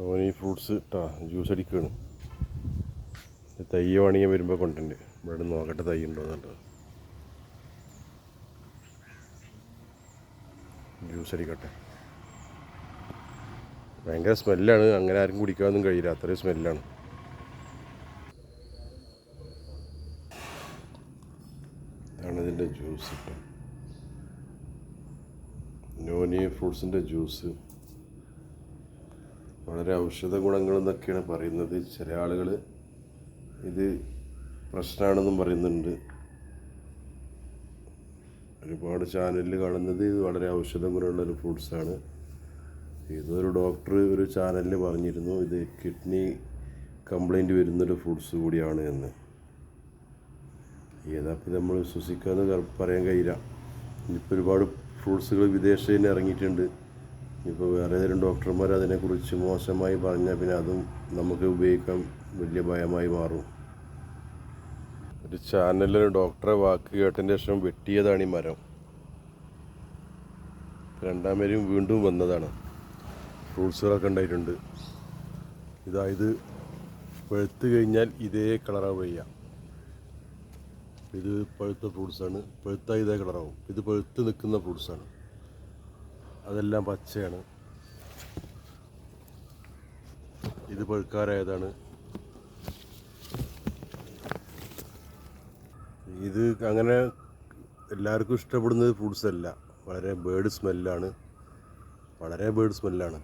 ഓന് ഈ ഫ്രൂട്ട്സ് ഇട്ടാ ജ്യൂസ് അടിക്കുകയാണ് തൈ വേണമെങ്കിൽ വരുമ്പോൾ കൊണ്ടുണ്ട് ഇവിടെ നോക്കട്ടെ തൈ ഉണ്ടോ എന്നുള്ളത് ജ്യൂസ് അടിക്കട്ടെ. ഭയങ്കര സ്മെല്ലാണ്. അങ്ങനെ ആരും കുടിക്കാനൊന്നും കഴിയില്ല. അത്രയും സ്മെല്ലാണ്. ജ്യൂസ് ഇട്ടോ നോനി ഫ്രൂട്ട്സിന്റെ ജ്യൂസ്. വളരെ ഔഷധ ഗുണങ്ങൾ എന്നൊക്കെയാണ് പറയുന്നത്. ചില ആളുകൾ ഇത് പ്രശ്നമാണെന്നും പറയുന്നുണ്ട്. ഒരുപാട് ചാനലിൽ കാണുന്നത് ഇത് വളരെ ഔഷധ ഗുണമുള്ളൊരു ഫ്രൂട്ട്സാണ്. ഇതൊരു ഡോക്ടർ ഒരു ചാനലിൽ പറഞ്ഞിരുന്നു ഇത് കിഡ്നി കംപ്ലൈന്റ് വരുന്നൊരു ഫ്രൂട്ട്സ് കൂടിയാണ് എന്ന്. ഏതാപ്പം നമ്മൾ വിശ്വസിക്കാന്ന് കറ- പറയാൻ കഴിയില്ല. ഇനിയിപ്പോൾ ഒരുപാട് ഫ്രൂട്ട്സുകൾ വിദേശത്ത് തന്നെ ഇറങ്ങിയിട്ടുണ്ട്. ഇപ്പോൾ വേറെ ഏതെങ്കിലും ഡോക്ടർമാർ അതിനെക്കുറിച്ച് മോശമായി പറഞ്ഞാൽ പിന്നെ അതും നമുക്ക് ഉപയോഗിക്കാൻ വലിയ ഭയമായി മാറും. ഒരു ചാനലിൽ ഡോക്ടറെ വാക്ക് കേട്ടതിന് ശേഷം വെട്ടിയതാണ് ഈ മരം. രണ്ടാം പേരും വീണ്ടും വന്നതാണ്. ഫ്രൂട്ട്സുകളൊക്കെ ഉണ്ടായിട്ടുണ്ട്. ഇതായത് പഴുത്ത് കഴിഞ്ഞാൽ ഇതേ കളറാവ് വയ്യ. ഇത് പഴുത്ത ഫ്രൂട്ട്സാണ് പഴുത്ത ഇതേ കളറാവും ഇത് പഴുത്ത് നിൽക്കുന്ന ഫ്രൂട്ട്സാണ് അതെല്ലാം പച്ചയാണ്. ഇത് പഴുക്കാരായതാണ് ഇത് അങ്ങനെ എല്ലാവർക്കും ഇഷ്ടപ്പെടുന്നത് ഫ്രൂട്ട്സ് അല്ല. വളരെ ബേഡ് സ്മെല്ലാണ് വളരെ ബേഡ് സ്മെല്ലാണ്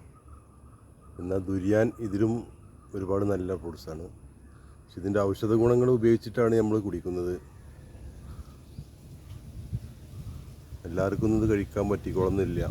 എന്നാൽ ദുരിയാൻ ഇതിലും ഒരുപാട് നല്ല ഫ്രൂട്ട്സാണ് പക്ഷെ ഇതിന്റെ ഔഷധ ഗുണങ്ങൾ ഉപയോഗിച്ചിട്ടാണ് നമ്മൾ കുടിക്കുന്നത്. എല്ലാവർക്കും ഇത് കഴിക്കാൻ പറ്റിക്കോളന്നില്ല.